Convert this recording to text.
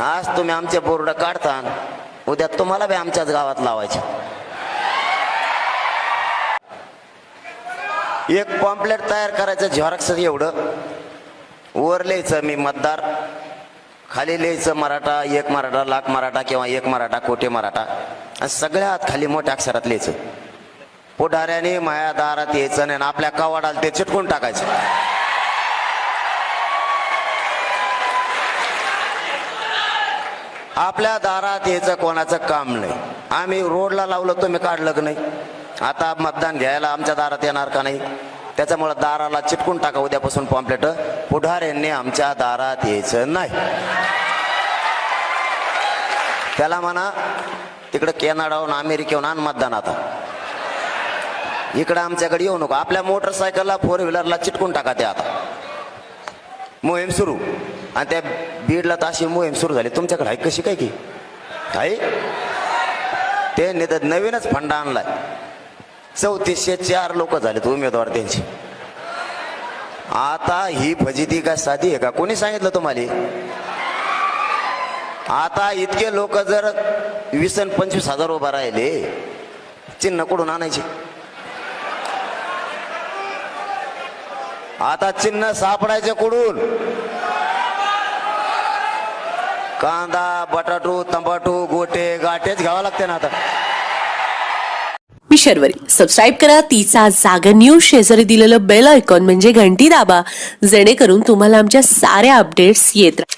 आज तुम्ही आमचे बोर्ड काढता उद्या तुम्हाला बी आमच्याच गावात लावायचे. एक पॉम्पलेट तयार करायचं झॉरक्स एवढं. वर लिहायचं मी मतदार खाली लिहायचं मराठा एक मराठा लाख मराठा किंवा एक मराठा कोटी मराठा. आणि हात खाली मोठ्या अक्षरात लिहायचं. पुढाऱ्याने माया दारात यायचं नाही आणि आपल्या कवाडाला ते चिटकून टाकायचं. आपल्या दारात यायचं कोणाचं काम नाही. आम्ही रोडला लावलं तुम्ही काढलं की नाही? आता मतदान घ्यायला आमच्या दारात येणार का नाही? त्याच्यामुळे दाराला चिटकून टाका उद्यापासून पॉम्पलेट पुढाऱ्यांनी आमच्या दारात यायचं नाही. त्याला म्हणा तिकडं कॅनडाहून अमेरिकेहून आण मतदान आता. इकडं आमच्याकडे येऊ नको. आपल्या मोटरसायकलला फोर व्हीलरला चिटकून टाका ते आता. मोहीम सुरू. आणि त्या बीडला तर अशी मोहीम सुरू झाली. तुमच्याकडे आहे कशी काय की? आहे. ते तर नवीनच फंडा आणलाय. चौतीसशे चार लोक झालेत उमेदवार त्यांची. आता ही फजिती का साधी आहे का? कोणी सांगितलं तुम्हाला? आता इतके लोक जर वीस आणि पंचवीस हजार उभा राहिले चिन्ह कुठून आणायचे? आता चिन्ह सापडायचे कुडून कांदा बटाटू तंबाटू गोटे गाठेच घ्यावं लागते ना आता. मी शर्वरी. सबस्क्राईब करा तिचा जागा न्यूज शेजारी दिलेलं बेल आयकॉन म्हणजे घंटी दाबा. जेणेकरून तुम्हाला आमच्या साऱ्या अपडेट्स येत राहतील